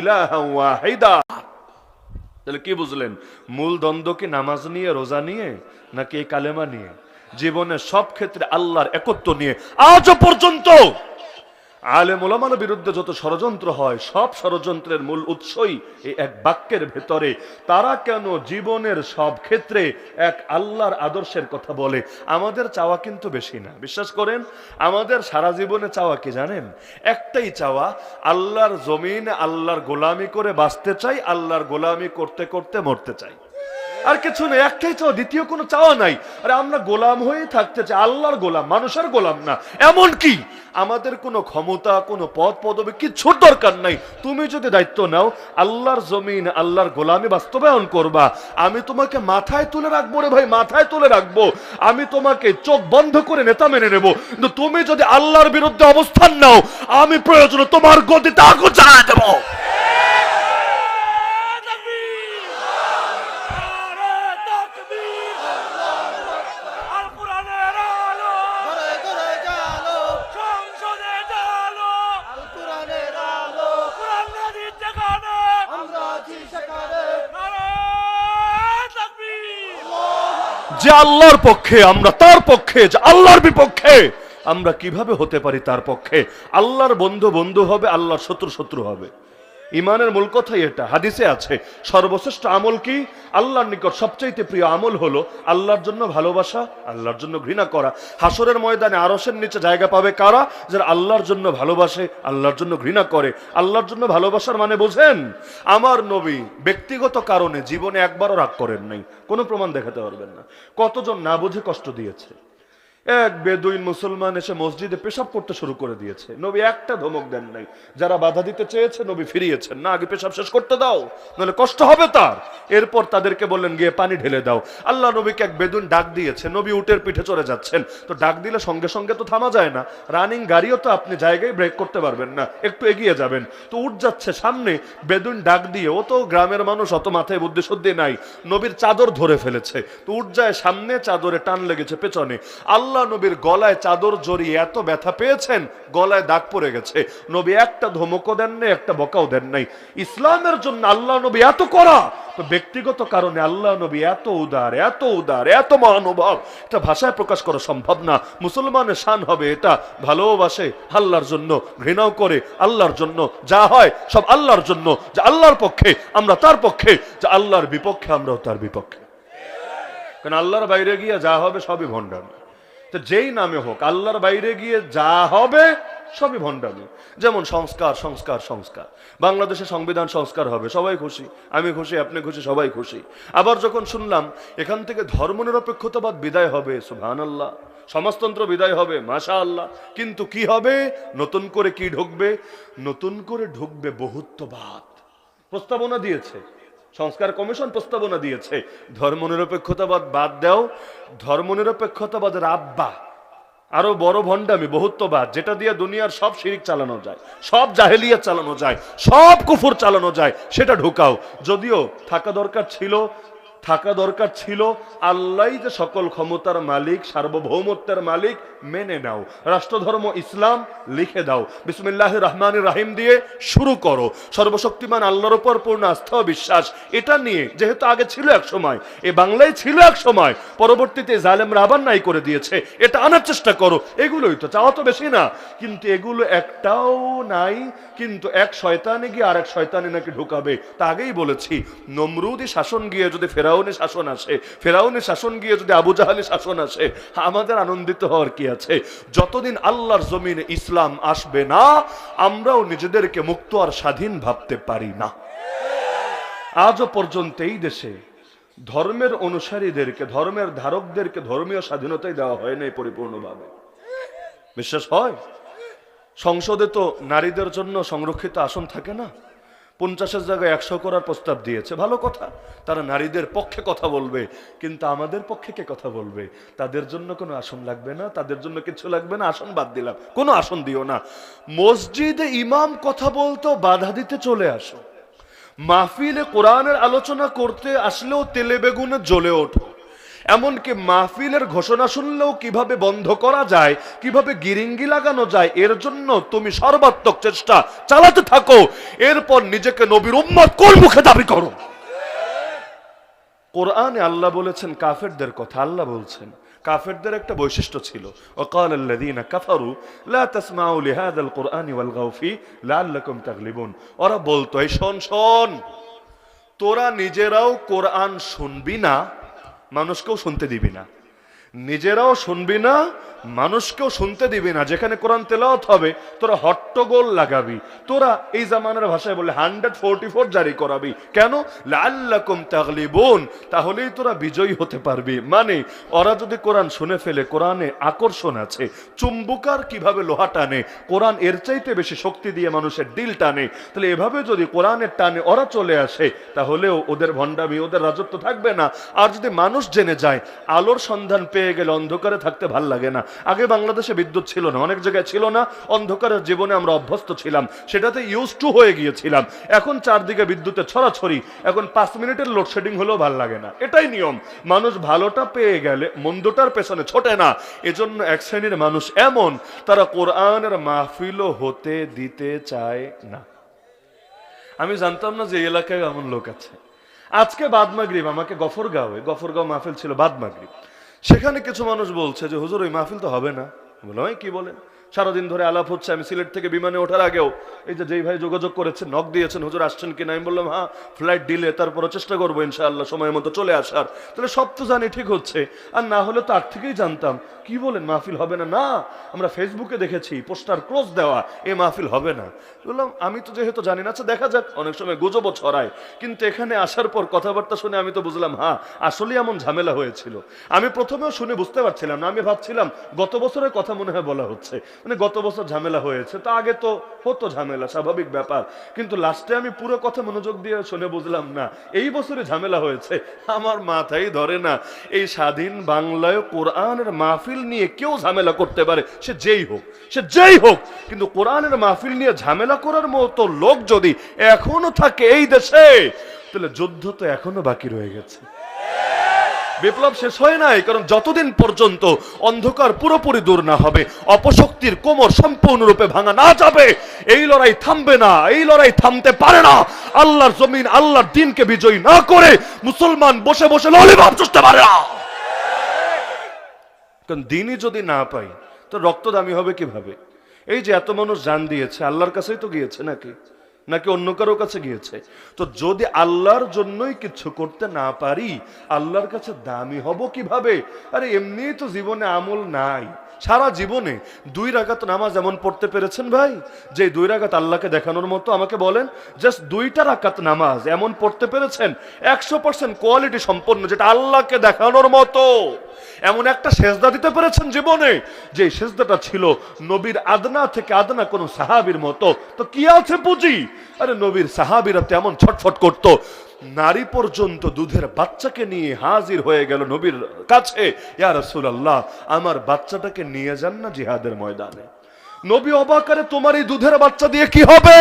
ইলাহা তাহলে কি বুঝলেন? মূল দ্বন্দ্ব কি নামাজ নিয়ে, রোজা নিয়ে, নাকি এই কালেমা নিয়ে? জীবনের সব ক্ষেত্রে আল্লাহর একত্র নিয়ে। আজও পর্যন্ত আলেম ওলামার বিরুদ্ধে যত ষড়যন্ত্র হয়, সব ষড়যন্ত্রের মূল উৎসই এই এক বাক্যের ভেতরে। তারা কেন জীবনের সব ক্ষেত্রে এক আল্লাহর আদর্শের কথা বলে? আমাদের চাওয়া কিন্তু বেশি না। বিশ্বাস করেন, আমাদের সারা জীবনে চাওয়া কি জানেন? একটাই চাওয়া, আল্লাহর জমিন, আল্লাহর গোলামি করে বাঁচতে চাই, আল্লাহর গোলামি করতে করতে মরতে চাই। আর কিছু নেই, একটাই চাওয়া, দ্বিতীয় কোনো চাওয়া নাই। আরে আমরা গোলাম হয়ে থাকতে চাই, আল্লাহর গোলাম, মানুষের গোলাম না। এমন কি? আমাদের কোনো ক্ষমতা, কোনো পদ পদবি কিচ্ছুর দরকার নাই। তুমি যদি দায়িত্ব নাও, আল্লাহর জমিন, আল্লাহর গোলামি বাস্তবায়ন করবা। আমি তোমাকে মাথায় তুলে রাখব রে ভাই, মাথায় তুলে রাখব। আমি তোমাকে চোখ বন্ধ করে নেতা মেনে নেব। কিন্তু তুমি যদি আল্লাহর বিরুদ্ধে অবস্থান নাও, আমি প্রয়োজনে তোমার গদিতে আগুন জ্বালায় দেবো। যে আল্লাহর পক্ষে, আমরা তার পক্ষে আল্লাহর বিপক্ষে। আমরা কীভাবে হতে পারি তার পক্ষে? আল্লাহর বন্ধু বন্ধু হবে, আল্লাহর শত্রু শত্রু হবে। ইমানের মূল কথাই এটা, হাদিসে আছে, সর্বশ্রেষ্ঠ আমল কি? আল্লাহর নিকট সবচাইতে প্রিয় আমল হলো আল্লাহর জন্য ভালোবাসা, আল্লাহর জন্য ঘৃণা করা। হাসরের ময়দানে আরসের নিচে জায়গা পাবে কারা? যারা আল্লাহর জন্য ভালোবাসে, আল্লাহর জন্য ঘৃণা করে। আল্লাহর জন্য ভালোবাসার মানে বোঝেন, আমার নবী ব্যক্তিগত কারণে জীবনে একবারও রাগ করেন নাই। কোনো প্রমাণ দেখাতে পারবেন না। কতজন না বুঝে কষ্ট দিয়েছে? এক বেদুইন মুসলমান এসে মসজিদে পেশাব করতে শুরু করে দিয়েছে। নবী একটা ধমক দেন নাই। যারা বাধা দিতে চেয়েছে, নবী ফিরিয়েছেন। না, আগে পেশাব শেষ করতে দাও, নাহলে কষ্ট হবে তার। এরপর তাদেরকে বললেন, গিয়ে পানি ঢেলে দাও। আল্লাহ নবীকে এক বেদুইন ডাক দিয়েছে। নবী উটের পিঠে চড়ে যাচ্ছেন। তো ডাক দিলে সঙ্গে সঙ্গে তো থামা যায় না। রানিং গাড়িও তো আপনি জায়গায় ব্রেক করতে পারবেন না। একটু এগিয়ে যাবেন। তো উঠ যাচ্ছে সামনে। বেদুইন ডাক দিয়ে, ও তো গ্রামের মানুষ, অত মাথায় বুদ্ধি শুদ্ধি নাই। নবীর চাদর ধরে ফেলেছে। তো উঠ যায় সামনে, চাদরে টান লেগেছে পেছনে। আল্লাহ নবীর গলায় চাদর জড়িয়ে এত ব্যথা পেয়েছেন, গলায় দাগ পড়ে গেছে। নবী একটা ধমকও দেন নাই, একটা বকাও দেন নাই। ইসলামের জন্য আল্লাহ নবী এত করা তো ব্যক্তিগত কারণে আল্লাহ নবী এত উদার এত উদার, এত মহানুভব। এটা ভাষায় প্রকাশ করা সম্ভব না। মুসলমানের শান হবে এটা। ভালোবাসে আল্লাহর জন্য, ঘৃণাও করে আল্লাহর জন্য। যা হয় সব আল্লাহর জন্য। যে আল্লাহর পক্ষে, আমরা তার পক্ষে। যে আল্লাহর বিপক্ষে, আমরাও তার বিপক্ষে। কারণ আল্লাহর বাইরে গিয়ে যা হবে সবই ভণ্ডামি তো যেই নামে হোক, আল্লাহর বাইরে গিয়ে যা হবে সবই ভণ্ডামি। যেমন সংস্কার সংস্কার সংস্কার। বাংলাদেশে সংবিধান সংস্কার হবে, সবাই খুশি। আমি খুশি, আপনি খুশি, সবাই খুশি। আবার যখন শুনলাম, এখান থেকে ধর্মনিরপেক্ষতাবাদ বিদায় হবে সুবহান আল্লাহ সমাজতন্ত্র বিদায় হবে মাশা আল্লাহ কিন্তু কি হবে? নতুন করে কি ঢুকবে? নতুন করে ঢুকবে বহুত্ববাদ। প্রস্তাবনা দিয়েছে। সংস্কার কমিশন প্রস্তাবনা দিয়েছে। ধর্মনিরপেক্ষতাবাদ বাদ দাও। ধর্মনিরপেক্ষতাবাদের আব্বা। আরও বড় ভণ্ডামি, বহুত্ববাদ, যেটা দিয়ে দুনিয়ার সব শিরিক চালানো যায়, সব জাহেলিয়া চালানো যায়, সব কুফুর চালানো যায়, সেটা ঢুকাও। যদিও থাকা দরকার ছিল থাকা দরকার ছিল। আল্লাহ যে সকল ক্ষমতার মালিক, সার্বভৌমত্বের মালিক, মেনে নাও। রাষ্ট্রধর্ম ইসলাম লিখে দাও। বিসমুল্লাহ রহমান রাহিম দিয়ে শুরু করো। সর্বশক্তিমান আল্লাহর উপর পূর্ণ আস্থা বিশ্বাস। এটা নিয়ে, যেহেতু আগে ছিল এক সময়, এ বাংলায় ছিল এক সময়, পরবর্তীতে জালেম আবার নাই করে দিয়েছে। এটা আনার চেষ্টা করো। এগুলোই তো চাওয়া তো বেশি না। কিন্তু এগুলো একটাও নাই। কিন্তু এক শয়তানে গিয়ে আর এক শয়তানে নাকি ঢুকাবে। তা আগেই বলেছি। নমরুদি শাসন গিয়ে যদি ফেরাউনি শাসন আসে ফেরাউনি শাসন গিয়ে যদি আবু জাহালি শাসন আসে আমাদের আনন্দিত হওয়ার কি আছে? যতদিন আল্লাহর জমিনে ইসলাম আসবে না, আমরাও নিজেদেরকে মুক্ত আর স্বাধীন ভাবতে পারি না। আজও পর্যন্ত এই দেশে ধর্মের অনুসারীদেরকে, ধর্মের ধারকদেরকে ধর্মীয় স্বাধীনতাই দেওয়া হয় নাই পরিপূর্ণভাবে। বিশ্বাস হয়? সংসদে তো নারীদের জন্য সংরক্ষিত আসন থাকে না? পঞ্চাশের জায়গায় একশো করার প্রস্তাব দিয়েছে। ভালো কথা। তারা নারীদের পক্ষে কথা বলবে, কিন্তু আমাদের পক্ষে কে কথা বলবে? তাদের জন্য কোনো আসন লাগবে না, তাদের জন্য কিছু লাগবে না, আসন বাদ দিলাম। কোনো আসন দিও না। মসজিদে ইমাম কথা বলতো বাধা দিতে চলে আসো। মাহফিলে কোরআনের আলোচনা করতে আসলেও তেলে বেগুনে জ্বলে ওঠো। এমনকি মাহফিলের ঘোষণা শুনলেও কীভাবে বন্ধ করা যায়, কীভাবে গিরিঙ্গি লাগানো যায়, এর জন্য তুমি সর্বাত্মক চেষ্টা চালাতে থাকো। এরপর নিজেকে নবীর উম্মত কোন মুখে দাবি করো? কোরআনে আল্লাহ বলেছেন, কাফেরদের কথা আল্লাহ বলছেন। কাফেরদের একটা বৈশিষ্ট্য ছিল। ওকাল আল্লাযীনা কাফারু লা তাসমাউ লিহাযাল কোরআনি ওয়াল গাউফি লাআল্লাকুম তাগলিবুন। ওরা বলতো, এই শোন, তোরা নিজেরাও কোরআন শুনবি না মানুষকেও শুনতে দিবি না। নিজেরাও শুনবি না, মানুষকেও শুনতে দিবি না। যেখানে কোরআন তেলাওয়াত হবে, তোরা হট্টগোল লাগাবি। তোরা এই জামানার ভাষায় বলে হান্ড্রেড ফোরটি ফোর জারি করাবি। কেন? লাল্লাকুম তাগলিবুন। তাহলেই তোরা বিজয়ী হতে পারবি। মানে ওরা যদি কোরআন শুনে ফেলে, কোরআনে আকর্ষণ আছে, চুম্বুকার কীভাবে লোহা টানে, কোরআন এর চাইতে বেশি শক্তি দিয়ে মানুষের দিল টানে, তাহলে এভাবে যদি কোরআনের টানে ওরা চলে আসে, তাহলেও ওদের ভণ্ডামি, ওদের রাজত্ব থাকবে না। আর যদি মানুষ জেনে যায়, আলোর সন্ধান পেয়ে গেলে অন্ধকারে থাকতে ভালো লাগে না। আগে বাংলাদেশে বিদ্যুৎ ছিল না, অনেক জায়গায় ছিল না, অন্ধকারের জীবনে আমরা অভ্যস্ত ছিলাম, সেটাতে ইউজ টু হয়ে গিয়েছিলাম। এখন চারদিকে বিদ্যুতের ছড়াছড়ি, এখন পাঁচ মিনিটের লোডশেডিং হলেও ভালো লাগে না। এটাই নিয়ম। মানুষ ভালোটা পেয়ে গেলে মন্দটার পেছনে ছোটে না। এজন্য এক শ্রেণির মানুষ এমন, তারা কোরআনের মাহফিলও হতে দিতে চায় না। আমি জানতাম না যে এলাকায় এমন লোক আছে। আজকে বাদমাগরিব আমাকে গফরগাঁওয়ে, গফরগাঁও মাহফিল ছিল বাদমাগরিব সেখানে কিছু মানুষ বলছে যে, হুজুর, ওই মাহফিল তো হবে না। বললাম, "এই কি বলেন? সারাদিন ধরে আলাপ হচ্ছে। আমি সিলেট থেকে বিমানে ওঠার আগেও এই যে যেই ভাই যোগাযোগ করেছেন নক দিয়েছেন, হুজুর, আসছেন কিনা? আমি বললাম হ্যাঁ ফ্লাইট ডিলে তারপরে চেষ্টা করব ইনশাআল্লাহ, সময় মতো চলে আসার। তাহলে সব তো জানি ঠিক হচ্ছে। আর না হলে তো আগ থেকেই জানতাম, কি বলেন, মাহফিল হবে না? না, আমরা ফেসবুকে দেখেছি, পোস্টার ক্লোজ দেওয়া, এ মাহফিল হবে না। বললাম, আমি তো যেহেতু জানি না আচ্ছা দেখা যাক, অনেক সময় গুজবও ছড়ায়, কিন্তু এখানে আসার পর কথাবার্তা শুনে আমি তো বুঝলাম হ্যাঁ আসলেই এমন ঝামেলা হয়েছিল। আমি প্রথমেও শুনে বুঝতে পারছিলাম না, আমি ভাবছিলাম, গত বছরের কথা মনে হয় বলা হচ্ছে। মানে গত বছর ঝামেলা হয়েছে, তো আগে তো হতো ঝামেলা, স্বাভাবিক ব্যাপার। কিন্তু লাস্টে আমি পুরো কথা মনোযোগ দিয়ে শুনে বুঝলাম, না, এই বছরে ঝামেলা হয়েছে, আমার মাথায় ধরে না, এই স্বাধীন বাংলায় কোরআনের মাহফিল নিয়ে কেউ ঝামেলা করতে পারে, সে যেই হোক, সে যেই হোক, কিন্তু কোরআনের মাহফিল নিয়ে ঝামেলা করার মতো লোক যদি এখনও থাকে এই দেশে, তাহলে যুদ্ধ তো এখনও বাকি রয়ে গেছে। বিপ্লব শেষ হয় নাই, কারণ যতদিন পর্যন্ত অন্ধকার পুরোপুরি দূর না হবে, অপশক্তির কোমর সম্পূর্ণরূপে ভাঙা না যাবে, এই লড়াই থামবে না, এই লড়াই থামতে পারে না। আল্লাহর জমিন, আল্লাহর দিনকে বিজয়ী না করে মুসলমান বসে বসে ললিভাব চুষতে পারে না। কারণ দিনই যদি না পাই, তো রক্ত দামি হবে কীভাবে? এই যে এত মানুষ জান দিয়েছে, আল্লাহর কাছেই তো গিয়েছে নাকি? নাকি অন্য কারও কাছে গিয়েছে? তো যদি আল্লাহর জন্যই কিছু করতে না পারি, আল্লাহর কাছে দামি হব কীভাবে? আরে, এমনিই তো জীবনে আমল নাই। সারা জীবনে দুই রাগাত নামাজ এমন পড়তে পেরেছেন ভাই? যে দুই রাগাত আল্লাহকে দেখানোর মতো আমাকে বলেন জাস্ট দুইটা রাকাত নামাজ এমন পড়তে পেরেছেন, একশো পার্সেন্ট কোয়ালিটি সম্পন্ন, যেটা আল্লাহকে দেখানোর মতো। এমন একটা সেজদা দিতে পেরেছেন জীবনে, যে সেজদাটা ছিল নবীর আদনা থেকে আদনা কোনো সাহাবির মতো। তো কি আছে পুঁজি? আরে নবীর সাহাবিরা তেমন ছটফট করত নারী পর্যন্ত দুধের বাচ্চাকে নিয়ে হাজির হয়ে গেল নবীর কাছে রাসূলুল্লাহ, আমার বাচ্চাটাকে নিয়ে যান না জিহাদের ময়দানে। নবী অবাকারে তোমার এই দুধের বাচ্চা দিয়ে কি হবে?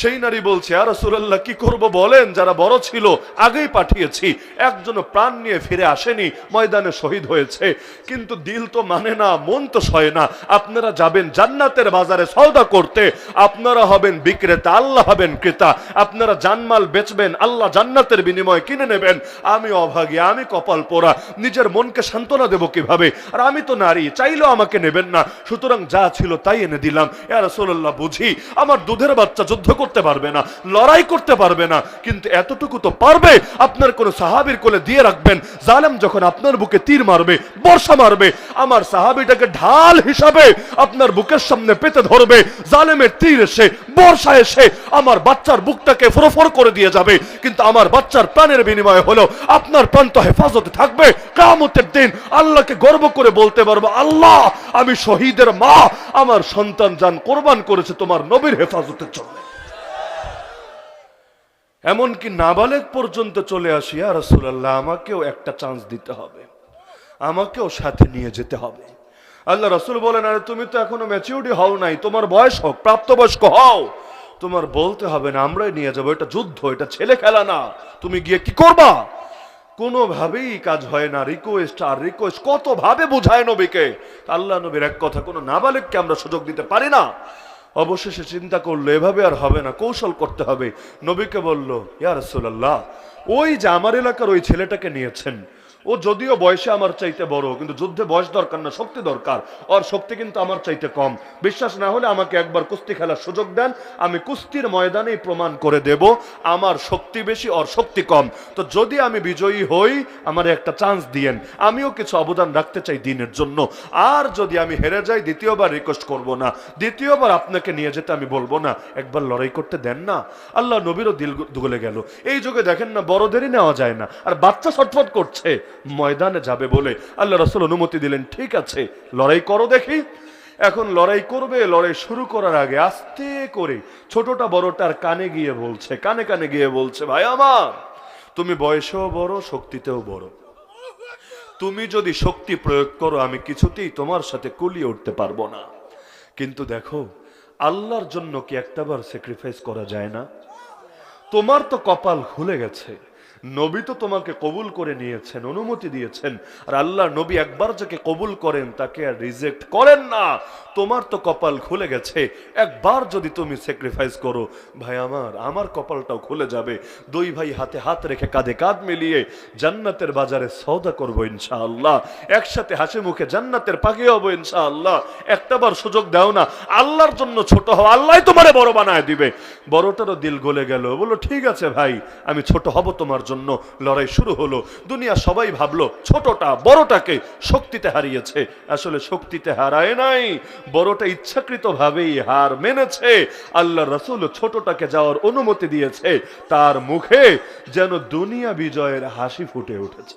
সেই নারী বলছে আর রাসূলুল্লাহ, কি করব বলেন? যারা বড় ছিল, আগেই পাঠিয়েছি। একজন প্রাণ নিয়ে ফিরে আসেনি, ময়দানে শহীদ হয়েছে। কিন্তু দিল তো মানে না, মন তো সয় না। আপনারা যাবেন জান্নাতের বাজারে সওদা করতে। আপনারা হবেন বিক্রেতা, আল্লাহ হবেন ক্রেতা। আপনারা জানমাল বেচবেন, আল্লাহ জান্নাতের বিনিময়ে কিনে নেবেন। আমি অভাগী, আমি কপাল পোড়া, নিজের মনকে সান্ত্বনা দেব কীভাবে? আর আমি তো নারী, চাইলেও আমাকে নেবেন না। সুতরাং যা ছিল তাই এনে দিলাম। ইয়া রাসূলুল্লাহ, বুঝি? আমার দুধের বাচ্চা যুদ্ধ করতে পারবে না, লড়াই করতে পারবে না, কিন্তু এতটুকু তো পারবে, আপনার কোন সাহাবীর কোলে দিয়ে রাখবেন, জালেম যখন আপনার বুকে তীর মারবে, বর্ষা মারবে, আমার সাহাবীটাকে ঢাল হিসাবে আপনার বুকের সামনে পেতে ধরবে, জালেমের তীর এসে, বর্ষা এসে, আমার বাচ্চার বুকটাকে ফোরফোর করে দিয়ে যাবে, কিন্তু আমার বাচ্চার প্রাণের বিনিময়ে হলো, আপনার প্রাণ তো হেফাজতে থাকবে কামতের দিন আল্লাহকে গর্ব করে বলতে পারব, আল্লাহ, আমি শহীদের মা, আমার সন্তান যান কোরবান করেছে তোমার নবীর হেফাজতের জন্য। এমনকি নাবালেক পর্যন্ত চলে আসি আর রাসূলুল্লাহ, আমাকেও একটা চান্স দিতে হবে। আমাকেও সাথে নিয়ে যেতে হবে। আল্লাহ রসুল বলেন, আরে, তুমি তো এখনও ম্যাচিউরিটি হও নাই। তোমার বয়স হোক, প্রাপ্তবয়স্ক হও। তোমার বলতে হবে না, আমরাই নিয়ে যাব। এটা যুদ্ধ, এটা ছেলে খেলা না। তুমি গিয়ে কি করবা? কোনোভাবেই কাজ হয় না। রিকোয়েস্ট আর রিকোয়েস্ট কত ভাবে বোঝায় নবীকে? আল্লাহ নবীর এক কথা, কোনো নাবালিককে আমরা সুযোগ দিতে পারি না। অবশেষে চিন্তা করল, এভাবে আর হবে না, কৌশল করতে হবে। নবীকে বলল, ইয়া রাসূলুল্লাহ, ওই যে আমার এলাকার ওই ছেলেটাকে নিয়েছেন ও যদিও বয়সে আমার চাইতে বড়, কিন্তু যুদ্ধে বয়স দরকার না, শক্তি দরকার। ওর শক্তি কিন্তু আমার চাইতে কম। বিশ্বাস না হলে আমাকে একবার কুস্তি খেলার সুযোগ দেন, আমি কুস্তির ময়দানেই প্রমাণ করে দেব, আমার শক্তি বেশি ওর শক্তি কম। তো যদি আমি বিজয়ী হই, আমার একটা চান্স দিয়েন। আমিও কিছু অবদান রাখতে চাই দিনের জন্য। আর যদি আমি হেরে যাই, দ্বিতীয়বার রিকোয়েস্ট করব না। দ্বিতীয়বার আপনাকে নিয়ে যেতে আমি বলব না। একবার লড়াই করতে দেন না। আল্লাহ নবীরও দিল দুগলে গেল। এই যুগে দেখেন না, বড়দেরই নেওয়া যায় না। আর বাচ্চা ছটফট করছে। ময়দানে যাবে বলে আল্লাহ রসুল অনুমতি দিলেন, ঠিক আছে, লড়াই করো দেখি। এখন লড়াই করবে, লড়াই শুরু করার আগে আস্তে করে ছোটটা বড়টার কানে গিয়ে বলছে, কানে কানে গিয়ে বলছে, ভাই আমার, তুমি বয়সেও বড়, শক্তিতেও বড়। তুমি যদি শক্তি প্রয়োগ করো, আমি কিছুতেই তোমার সাথে কুলিয়ে উঠতে পারব না। কিন্তু দেখো, আল্লাহর জন্য কি একটাবার স্যাক্রিফাইস করা যায় না? তোমার তো কপাল খুলে গেছে। নবী তো তোমাকে কবুল করে নিয়েছেন, অনুমতি দিয়েছেন। আর আল্লাহ নবী একবার যাকে কবুল করেন, তাকে আর রিজেক্ট করেন না। তোমার তো কপাল খুলে গেছে। একবার যদি তুমি স্যাক্রিফাইস করো, ভাই আমার আমার কপালটাও খুলে যাবে। দুই ভাই হাতে হাত রেখে কাঁধে কাঁধ মিলিয়ে জান্নাতের বাজারে সওদা করব ইনশাআল্লাহ। একসাথে হাসি মুখে জান্নাতের পাখি হব ইনশাআল্লাহ। একটাবার সুযোগ দাও না। আল্লাহর জন্য ছোট হও আল্লাহ তোমারে বড় বানায় দিবে। বড়টারও দিল গলে গেল। বলল, ঠিক আছে ভাই, আমি ছোট হব তোমার জন্য লড়াই শুরু হলো। দুনিয়া সবাই ভাবলো, ছোটটা বড়টাকে শক্তিতে হারিয়েছে। আসলে শক্তিতে হারায় নাই, বড়টা ইচ্ছাকৃত ভাবেই হার মেনেছে। আল্লাহ রসুল ছোটটাকে যাওয়ার অনুমতি দিয়েছে, তার মুখে যেন দুনিয়া বিজয়ের হাসি ফুটে উঠেছে।